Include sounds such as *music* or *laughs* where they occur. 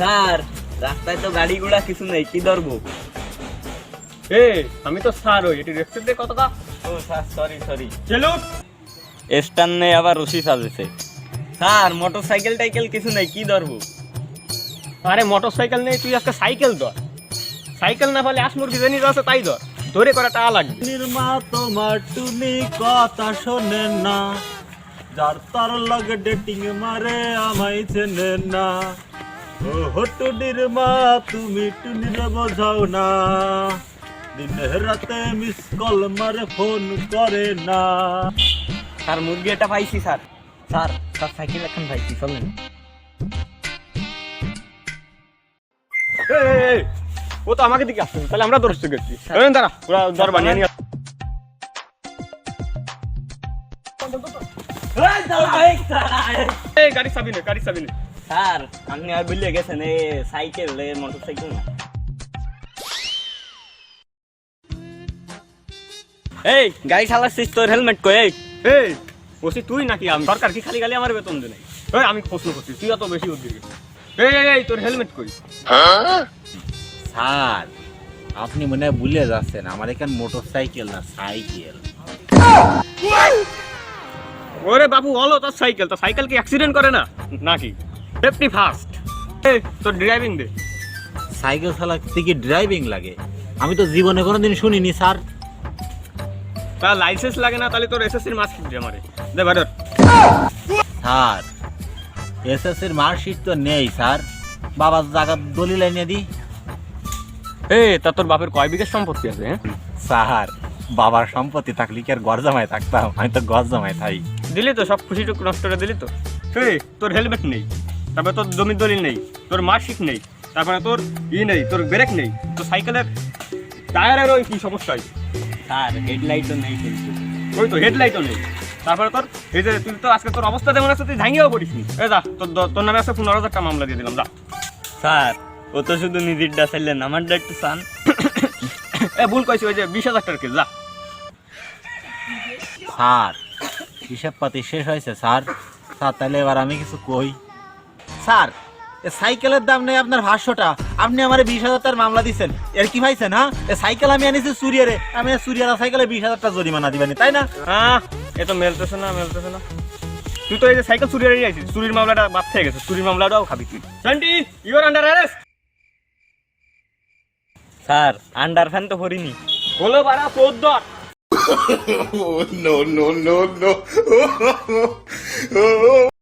রাস্তায় তো গাড়ি গাড়িগুলা কিছু নেই কি ধরবো? এ আমি তো স্যার ওই এটি রেস্টের দিয়ে কত ও স্যার সরি সরি চলো। স্ট্যান্ড নেই আবার রশি সাজেছে। স্যার মোটর সাইকেল টাইকেল কিছু নেই কি ধরবো? আরে মোটর সাইকেল নেই তুই আজকে সাইকেল ধর। সাইকেল না পালে আসমুরগি জেনি আছে তাই ধর। ধরে করে টাকা লাগবে। নির্মা তোমার টুনি কথা শোনে না। যার তার লাগে ডেটিং মারে আমায় চেনে না। ও হটু নির্মা তুমি টুনির বোঝাও না দিনে রাতে মিস কল মারে ফোন করে না স্যার মুরগি এটা পাইছি স্যার স্যার স্যার সাইকেল এখন পাইছি চলেন ও তো আমাকে দিকে আসছে তাহলে আমরা দরস্ত গেছি দাঁড়া ওরা দর বানিয়ে নিয়ে গাড়ি চাবি নে গাড়ি চাবি নে স্যার আপনি আর বুঝলে গেছেন এ সাইকেল এ মোটর সাইকেল না। এই গাড়ি চালাচ্ছিস তোর হেলমেট কই? এই এই বসি তুই নাকি আমি? সরকার কি খালি গালি আমার বেতন দেয় নাই এই আমি প্রশ্ন করছি তুই এত বেশি উদ্যোগী এই এই এই তোর হেলমেট কই? স্যার আপনি মনে হয় ভুলে যাচ্ছেন আমার এখানে মোটর সাইকেল না সাইকেল। ওরে বাবু বলো তোর সাইকেল তো সাইকেল কি অ্যাক্সিডেন্ট করে না? নাকি? সেফটি ফার্স্ট এই তোর ড্রাইভিং দে। সাইকেল চালাতে কি ড্রাইভিং লাগে? আমি তো জীবনে কোনোদিন শুনিনি স্যার। তা লাইসেন্স লাগে না তাহলে তোর এসএসসির মার্কস দে আমারে। দে বাড়র স্যার এসএসসির মার্কশিট তো নেই স্যার। বাবার জায়গা দলিল এনে দি। এই তা তোর বাপের কয় বিঘের সম্পত্তি আছে হ্যাঁ? স্যার বাবার সম্পত্তি থাকলে কি আর গড় জামাই থাকতাম? আমি তো গড় জামাই থাই। দিলি তো সব খুশিটুকু নষ্ট করে দিলি তো। এই তোর হেলমেট নেই। তারপরে তোর জমির দলিল নেই তোর মার্কশিট নেই তারপরে তোর ই নেই তোর ব্রেক নেই তোর সাইকেলের টায়ারের ওই কি সমস্যা হয়? স্যার হেডলাইটও নেই কিন্তু। ওই তো হেডলাইটও নেই। তারপরে তোর এই যে তুই তো আজকে তোর অবস্থা যেমন আছে তুই ঝাঙ্গিয়েও পড়িস নি। এ যা তোর তোর নামে আছে পনেরো হাজার টাকা মামলা দিয়ে দিলাম যা। স্যার ও তো শুধু নিজেরটা চাইলেন আমারটা একটু চান। *coughs* এ ভুল কইছি ওই যে বিশ হাজার টাকার কেস যা। স্যার হিসাব পাতি শেষ হয়েছে স্যার। স্যার তাহলে এবার আমি কিছু কই? স্যার এ সাইকেলের দাম নেই আপনার ভাষ্যটা আপনি আমার বিশ হাজার টাকার মামলা দিচ্ছেন এর কি ভাইছেন হ্যাঁ? সাইকেল আমি আনিছি সুরিয়ারে আমি সুরিয়ারা সাইকেলে বিশ হাজার টাকা জরিমানা দিবেন তাই না? হ্যাঁ এ তো মেলতেছে না মেলতেছে না। তুই তো এই যে সাইকেল চুরিয়ে নিয়ে আইছিস চুরির মামলাটা বাদ থেকে গেছে চুরির মামলাটাও খাবি তুই। Shanti you're under arrest sir under fan তো করিনি হলো বাড়া তোর দর *laughs* no, no, no, no. *laughs*